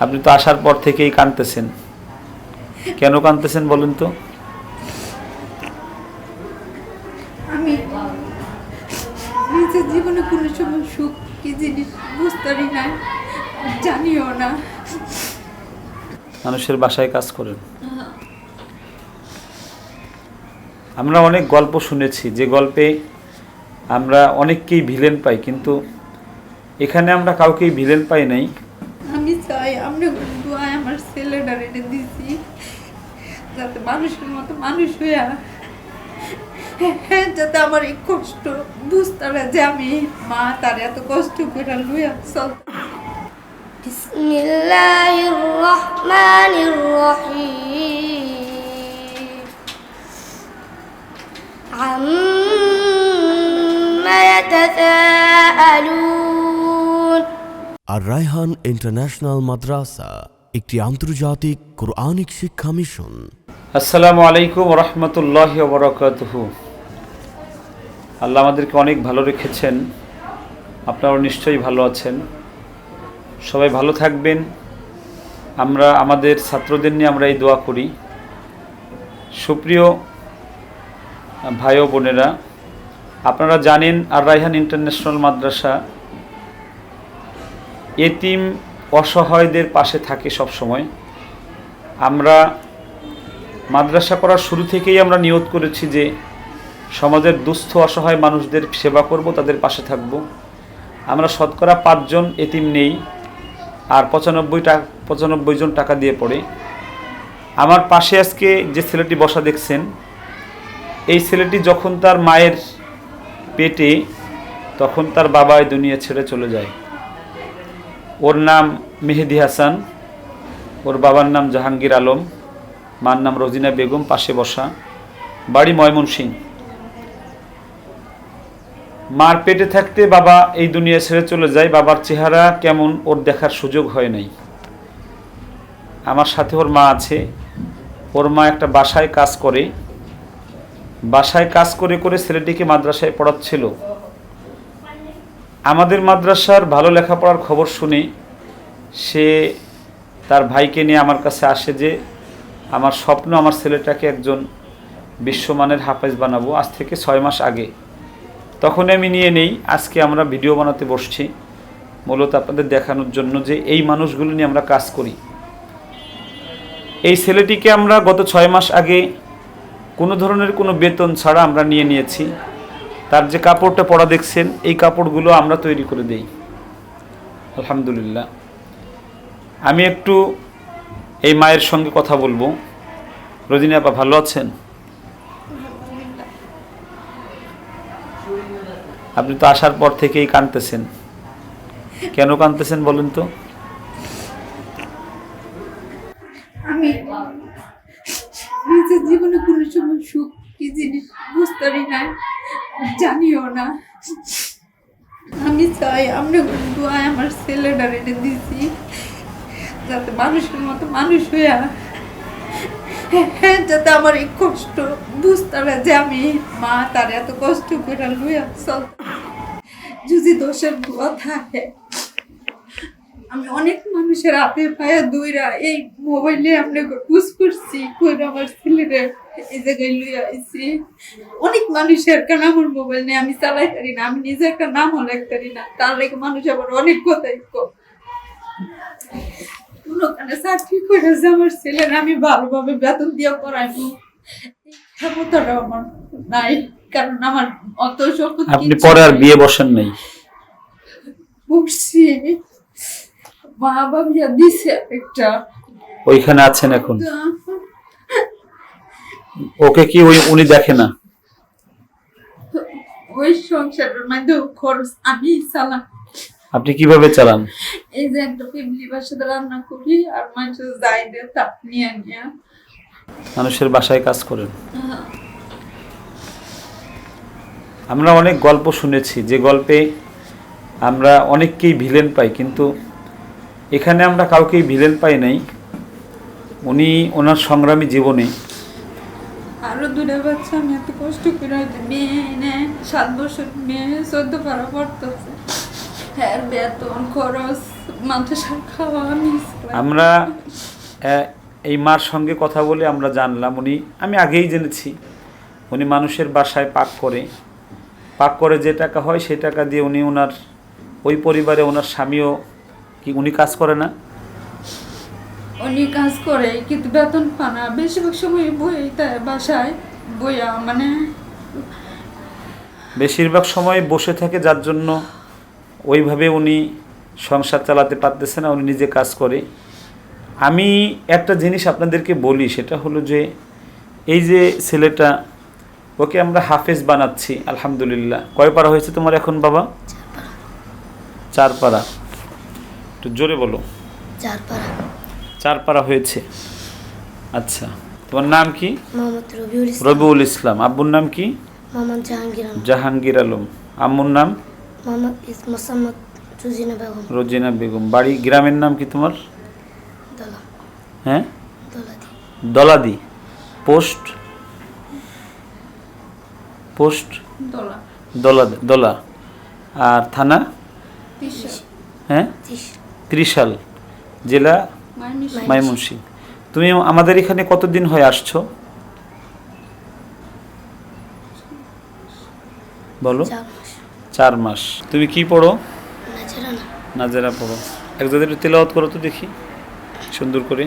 আপনি তো আসার পর থেকেই কাঁদতেছেন কেন কাঁদতেছেন বলেন তো? আমি নিজের জীবনে কোনো সময় সুখ কি জিনিস না জানিও না। মানুষের বাসায় কাজ করেন। আমরা অনেক গল্প শুনেছি যে গল্পে আমরা অনেককেই ভিলেন পাই কিন্তু এখানে আমরা কাউকেই ভিলেন পাই নাই আমি চাই আমরা দোয়ায় আমার ছেলেটা রেটে দিছি যাতে মানুষের মতো মানুষ হইয়া হ্যাঁ যাতে আমার এই কষ্ট বুঝতে পারে যে আমি মা তার এত কষ্ট করে লইয়া চল بسم الله الرحمن الرحيم عما يتساءلون আর রায়হান ইন্টারন্যাশনাল মাদ্রাসা একটি আন্তর্জাতিক কোরআনিক শিক্ষা মিশন। আসসালামু আলাইকুম রহমতুল্লাহ আল্লাহ আমাদেরকে অনেক ভালো রেখেছেন। আপনারাও নিশ্চয়ই ভালো আছেন। সবাই ভালো থাকবেন। আমরা, আমাদের ছাত্রদের নিয়ে আমরা এই দোয়া করি। সুপ্রিয় ভাই ও বোনেরা, আপনারা জানেন আর রায়হান ইন্টারন্যাশনাল মাদ্রাসা এতিম অসহায়দের পাশে থাকে সব সময় আমরা মাদ্রাসা করার শুরু থেকেই আমরা নিয়ত করেছি যে সমাজের দুস্থ, অসহায় মানুষদের সেবা করব, তাদের পাশে থাকব। আমরা শতকরা পাঁচজন এতিম নেই, আর পঁচানব্বই টাকা পঁচানব্বই জন টাকা দিয়ে পড়ে। আমার পাশে আজকে যে ছেলেটি বসা দেখছেন, এই ছেলেটি যখন তার মায়ের পেটে, তখন তার বাবা এই দুনিয়া ছেড়ে চলে যায়। ওর নাম মেহেদি হাসান, ওর বাবার নাম জাহাঙ্গীর আলম, মার নাম রোজিনা বেগম, পাশে বসা। বাড়ি ময়মনসিং মার পেটে থাকতে বাবা এই দুনিয়া ছেড়ে চলে যায়। বাবার চেহারা কেমন ওর দেখার সুযোগ হয় নাই। আমার সাথে ওর মা আছে। ওর মা একটা বাসায় কাজ করে। বাসায় কাজ করে করে ছেলেটিকে মাদ্রাসায় পড়াচ্ছিল। আমাদের মাদ্রাসার ভালো লেখাপড়ার খবর শুনে সে তার ভাইকে নিয়ে আমার কাছে আসে যে, আমার স্বপ্ন আমার ছেলেটাকে একজন বিশ্বমানের হাফেজ বানাবো, আজ থেকে ছয় মাস আগে। তখন আমি নিয়ে নেই, আজকে আমরা ভিডিও বানাতে বসছি, মূলত আপনাদের দেখানোর জন্য যে এই মানুষগুলো নিয়ে আমরা কাজ করি। এই ছেলেটিকে আমরা গত ছয় মাস আগে কোনো ধরনের কোনো বেতন ছাড়া আমরা নিয়ে নিয়েছি। তার যে কাপড়টা পরা দেখছেন, এই কাপড়গুলো আমরা তৈরি করে দেই। আলহামদুলিল্লাহ। আমি একটু এই মায়ের সঙ্গে কথা বলব। রজনী আপা, ভালো আছেন? আপনি তো আসার পর থেকেই কাঁদতেছেন। কেন কাঁদতেছেন বলেন তো? আমি নিজের জীবনে কোনো সময় সুখ কি জিনিস বুঝতেই না জানিও না। আমি চাই, আমরা দোয়ায় আমার ছেলেটা রেটে দিছি। যাতে মানুষের মতো মানুষ হইয়া যাতে আমার এই কষ্ট বুঝতে পারে যে আমি মা তার এত কষ্ট করে লইয়া চল। যদি দোষের দোয়া থাকে আমি অনেক মানুষের হাতে পায়ে দুইরা এই মোবাইলে আমরা পুষ করছি করে আমার ছেলেরে এই জায়গায় লইয়া আইছি। অনেক মানুষের কারণ আমার মোবাইল নিয়ে আমি চালাই পারি না, আমি নিজে একটা নাম পারি না। তার মানুষ আবার অনেক কথাই কো ওখানে চাকরি করে যে আমার ছেলের আমি ভালোভাবে বেতন দিয়ে এই ক্ষমতাটা আমার নাই কারণ আমার অত শক্তি আপনি পরে আর বিয়ে বসেন নাই। বসছি। মা বাবা দিছে একটা। ওইখানে আছেন এখন। ওকে কি ওই উনি দেখে না? ওই সংসারের মধ্যে খরচ আমি চালাম। আপনি কীভাবে চালান? এই যে একটা ফ্যামিলি বাসাতে রান্না করি আর মানুষ যাই দে তাপ নিয়ে নিয়ে। মানুষের বাসায় কাজ করেন? আমরা অনেক গল্প শুনেছি যে গল্পে আমরা অনেককেই ভিলেন পাই কিন্তু এখানে আমরা কাউকেই ভিলেন পাই নাই। উনি ওনার সংগ্রামী জীবনে আরও দুটা বাচ্চা আমি এত কষ্ট করে মেয়ে সাত বছর মেয়ে চোদ্দ পারা পড়তেছে। হ্যাঁ বেতন খরচ মাদ্রাসার খাওয়া আমরা এই মার সঙ্গে কথা বলে আমরা জানলাম উনি আমি আগেই জেনেছি উনি মানুষের বাসায় পাক করে পাক করে যে টাকা হয় সেই টাকা দিয়ে উনি ওনার ওই পরিবারে ওনার স্বামীও কি উনি কাজ করে না? উনি কাজ করে কিন্তু বেতন পানা বেশিরভাগ সময় বই বাসায় বইয়া মানে বেশিরভাগ সময় বসে থাকে যার জন্য ওইভাবে উনি সংসার চালাতে পারতেছে না উনি নিজে কাজ করে। আমি একটা জিনিস আপনাদেরকে বলি সেটা হলো যে এই যে ছেলেটা ওকে আমরা হাফেজ বানাচ্ছি আলহামদুলিল্লাহ। কয় পারা হয়েছে তোমার এখন বাবা? চার পারা। একটু জোরে বলো। চার পারা। হয়েছে। আচ্ছা তোমার নাম কি? রবিউল ইসলাম। আব্বুর নাম কি? জাহাঙ্গীর আলম। জাহাঙ্গীর আলম। আম্মুর নাম? মোহাম্মদ রুজিনা বেগম। রোজিনা বেগম। বাড়ি গ্রামের নাম কি তোমার? দলা। হ্যাঁ? দলাদি। দলাদি। পোস্ট? পোস্ট? দোলা। দলা দলা। আর থানা? হ্যাঁ? ত্রিশাল। জেলা? মাইমনসিং তুমি আমাদের এখানে কতদিন হয়ে আসছো? বলো। চার মাস চার মাস তুমি কি পড়ো নাচেরা না নাজেরা পড়ো একজন একটু তেলাওয়াত করো তো দেখি সুন্দর করে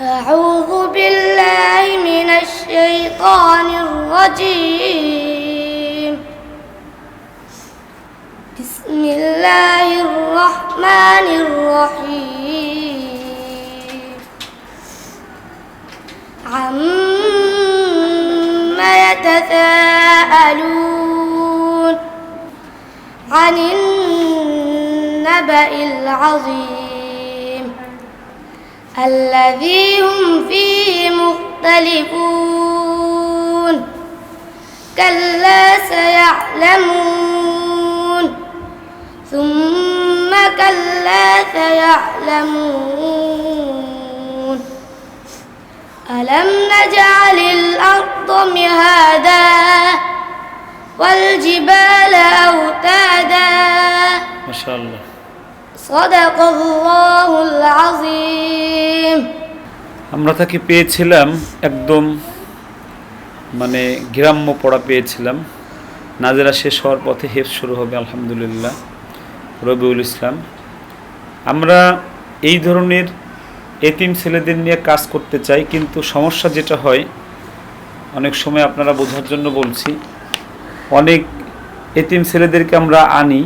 أعوذ بالله من الشيطان الرجيم بسم الله الرحمن الرحيم عن النبأ العظيم الذي هم فيه مختلفون كلا سيعلمون ثم كلا سيعلمون ألم نجعل الأرض مهادا والجبال أوتادا মাশাআল্লাহ صدق الله العظيم আমরা তাকে পেয়েছিলাম একদম মানে গ্রাম্য পড়া পেয়েছিলাম নাজেরা শেষ হওয়ার পথে হেফ শুরু হবে আলহামদুলিল্লাহ রবিউল ইসলাম আমরা এই ধরনের এতিম ছেলেদের নিয়ে কাজ করতে চাই কিন্তু সমস্যা যেটা হয় অনেক সময় আপনারা বোঝার জন্য বলছি অনেক এতিম ছেলেদেরকে আমরা আনি,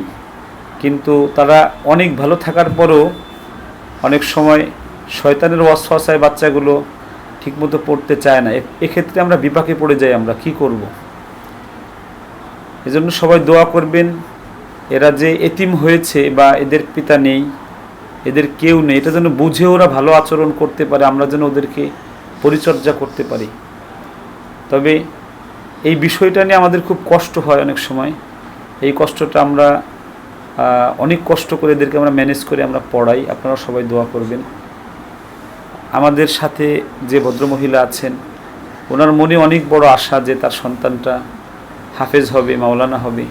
কিন্তু তারা অনেক ভালো থাকার পরেও অনেক সময় শয়তানের ওয়াসওয়াসায় বাচ্চাগুলো ঠিকমতো পড়তে চায় না এক্ষেত্রে আমরা বিপাকে পড়ে যাই আমরা, কি করব। এজন্য সবাই দোয়া করবেন, এরা যে এতিম হয়েছে বা এদের পিতা নেই, এদের কেউ নেই, এটা যেন বুঝে ওরা ভালো আচরণ করতে পারে, আমরা যেন ওদেরকে পরিচর্যা করতে পারি তবে এই বিষয়টা নিয়ে আমাদের খুব কষ্ট হয় অনেক সময়। এই কষ্টটা আমরা অনেক কষ্ট করে এদেরকে আমরা ম্যানেজ করে আমরা পড়াই। আপনারা সবাই দোয়া করবেন। আমাদের সাথে যে ভদ্রমহিলা আছেন, ওনার মনে অনেক বড় আশা যে তার সন্তানটা হাফেজ হবে, মাওলানা হবে।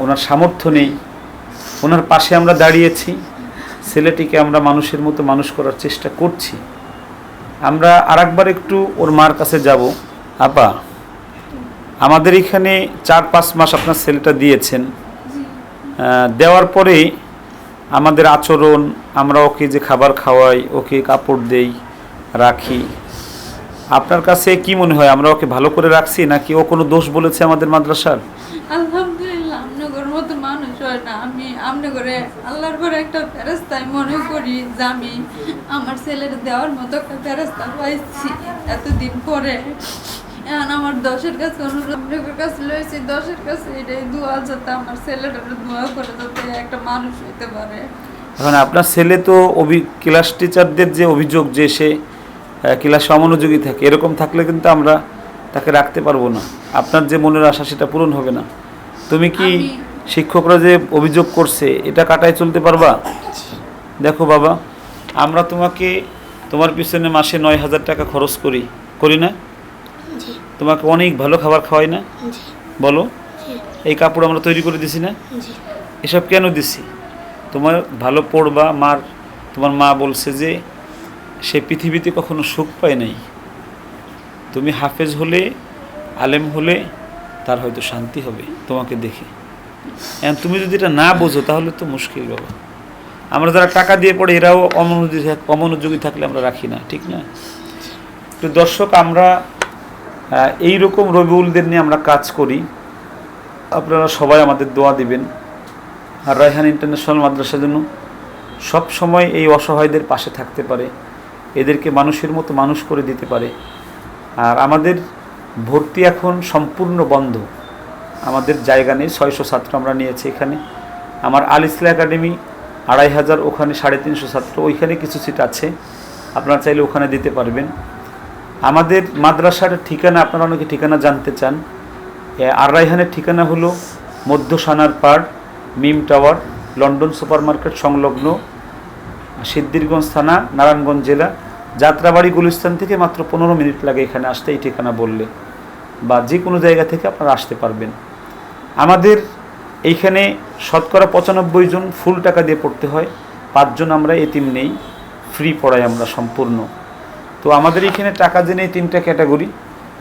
ওনার সামর্থ্য নেই। ওনার পাশে আমরা দাঁড়িয়েছি। ছেলেটিকে আমরা মানুষের মতো মানুষ করার চেষ্টা করছি। আমরা আরেকবার একটু ওর মার কাছে যাব। আপা আমাদের এখানে চার, পাঁচ মাস আপনার ছেলেটা দিয়েছেন। দেওয়ার পরে আমাদের আচরণ, আমরা ওকে যে খাবার খাওয়াই, ওকে কাপড় দেই, রাখি। আপনার কাছে কি মনে হয়, আমরা ওকে ভালো করে রাখছি নাকি ও কোনো দোষ বলেছে আমাদের মাদ্রাসার? আলহামদুলিল্লাহ মতো মানুষ আমি একটা মনে করি যে আমি আমার ছেলের দেওয়ার মতো একটা ফেরস্তা পাইছি এতদিন পরে। এখন আমার দশের কাছে অনুরোধ আপনার কাছে লয়েছি দশের কাছে এটাই দোয়া যাতে আমার দোয়া করে যাতে একটা মানুষ হইতে পারে। এখন আপনার ছেলে তো অভি ক্লাস টিচারদের যে অভিযোগ যে সে ক্লাসে অমনোযোগী থাকে এরকম থাকলে কিন্তু আমরা তাকে রাখতে পারব না। আপনার যে মনের আশা সেটা পূরণ হবে না। তুমি কি শিক্ষকরা যে অভিযোগ করছে এটা কাটায় চলতে পারবা? দেখো বাবা আমরা তোমাকে তোমার পিছনে মাসে নয় হাজার টাকা খরচ করি করি না? তোমাকে অনেক ভালো খাবার খাওয়াই না? বলো। এই কাপড় আমরা তৈরি করে দিছি না? এসব কেন দিছি? তোমার ভালো পড়বা মার তোমার মা বলছে যে সে পৃথিবীতে কখনো সুখ পায় নাই। তুমি হাফেজ হলে আলেম হলে তার হয়তো শান্তি হবে তোমাকে দেখে। এখন তুমি যদি এটা না বোঝো তাহলে তো মুশকিল বাবা। আমরা যারা টাকা দিয়ে পড়ে এরাও অমনোযোগী অমনোযোগী থাকলে আমরা রাখি না ঠিক না? তো দর্শক আমরা এই রকম রবিউলদের নিয়ে আমরা কাজ করি। আপনারা সবাই আমাদের দোয়া দিবেন। আর রায়হান ইন্টারন্যাশনাল মাদ্রাসা যেন সব সময় এই অসহায়দের পাশে থাকতে পারে। এদেরকে মানুষের মতো মানুষ করে দিতে পারে। আর আমাদের ভর্তি এখন সম্পূর্ণ বন্ধ। আমাদের জায়গা নেই, ছয়শো ছাত্র আমরা নিয়েছি এখানে। আমার আল ইসলা একাডেমি আড়াই হাজার, ওখানে সাড়ে তিনশো ছাত্র, ওইখানে কিছু সিট আছে। আপনারা চাইলে ওখানে দিতে পারবেন। আমাদের মাদ্রাসার ঠিকানা, আপনারা অনেকে ঠিকানা জানতে চান। আর রায়হানের ঠিকানা হলো মধ্য Sanarpar, Mim tower, London super market সংলগ্ন সিদ্দিরগঞ্জ থানা, নারায়ণগঞ্জ জেলা। যাত্রাবাড়ি গুলিস্তান থেকে মাত্র পনেরো মিনিট লাগে এখানে আসতে, এই ঠিকানা বললে। বা যে কোনো জায়গা থেকে আপনারা আসতে পারবেন। আমাদের এইখানে শতকরা পঁচানব্বই জন ফুল টাকা দিয়ে পড়তে হয়। পাঁচজন আমরা এতিম নেই। ফ্রি পড়াই আমরা সম্পূর্ণ। তো আমাদের এখানে টাকা যে নেই তিনটা ক্যাটাগরি।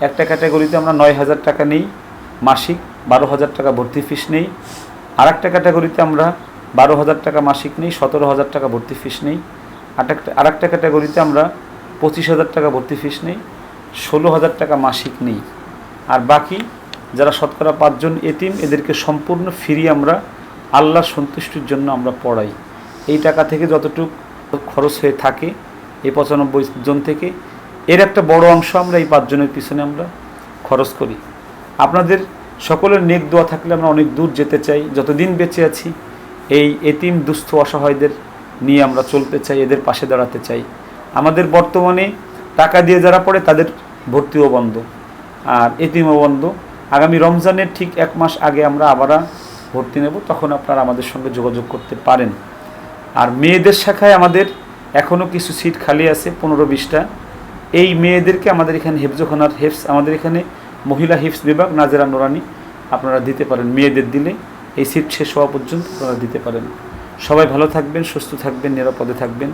একটা ক্যাটাগরিতে আমরা নয় হাজার টাকা নেই মাসিক, বারো হাজার টাকা ভর্তি ফিস নেই। আর একটা ক্যাটাগরিতে আমরা বারো হাজার টাকা মাসিক নেই, সতেরো হাজার টাকা ভর্তি ফিস নেই। আর একটা ক্যাটাগরিতে আমরা পঁচিশ হাজার টাকা ভর্তি ফিস নেই, ষোলো হাজার টাকা মাসিক নেই। আর বাকি যারা শতকরা পাঁচজন এতিম, এদেরকে সম্পূর্ণ ফ্রি আমরা আল্লাহ সন্তুষ্টির জন্য আমরা পড়াই। এই টাকা থেকে যতটুকু খরচ হয়ে থাকে এই পঁচানব্বই জন থেকে। এর একটা বড় অংশ আমরা, এই পাঁচজনের পিছনে আমরা খরচ করি। আপনাদের সকলের নেক দোয়া থাকলে আমরা অনেক দূর যেতে চাই। যতদিন বেঁচে আছি, এই এতিম, দুস্থ, অসহায়দের নিয়ে আমরা চলতে চাই, এদের পাশে দাঁড়াতে চাই। আমাদের বর্তমানে টাকা দিয়ে যারা পড়ে, তাদের ভর্তিও বন্ধ। আর এতিমও বন্ধ। আগামী রমজানের ঠিক এক মাস আগে আমরা আবার ভর্তি নেব, তখন আপনারা আমাদের সঙ্গে যোগাযোগ করতে পারেন। আর মেয়েদের শাখায় আমাদের এখনও কিছু সিট খালি আছে, পনেরো বিশটা। এই মেয়েদেরকে আমাদের এখানে হেফজোখানার হেফস আমাদের এখানে মহিলা হিফস বিভাগ, নাজেরা নোরানি, আপনারা দিতে পারেন। মেয়েদের দিলে এই সিট শেষ হওয়া পর্যন্ত আপনারা দিতে পারেন। সবাই ভালো থাকবেন, সুস্থ থাকবেন, নিরাপদে থাকবেন।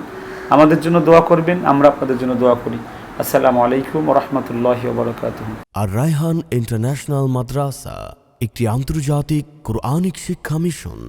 আমাদের জন্য দোয়া করবেন, আমরা আপনাদের জন্য দোয়া করি। আসসালামু আলাইকুম রহমতুল্লাহ বরকাতহ আর রায়হান ইন্টারন্যাশনাল মাদ্রাসা, একটি আন্তর্জাতিক কোরআনিক শিক্ষা মিশন।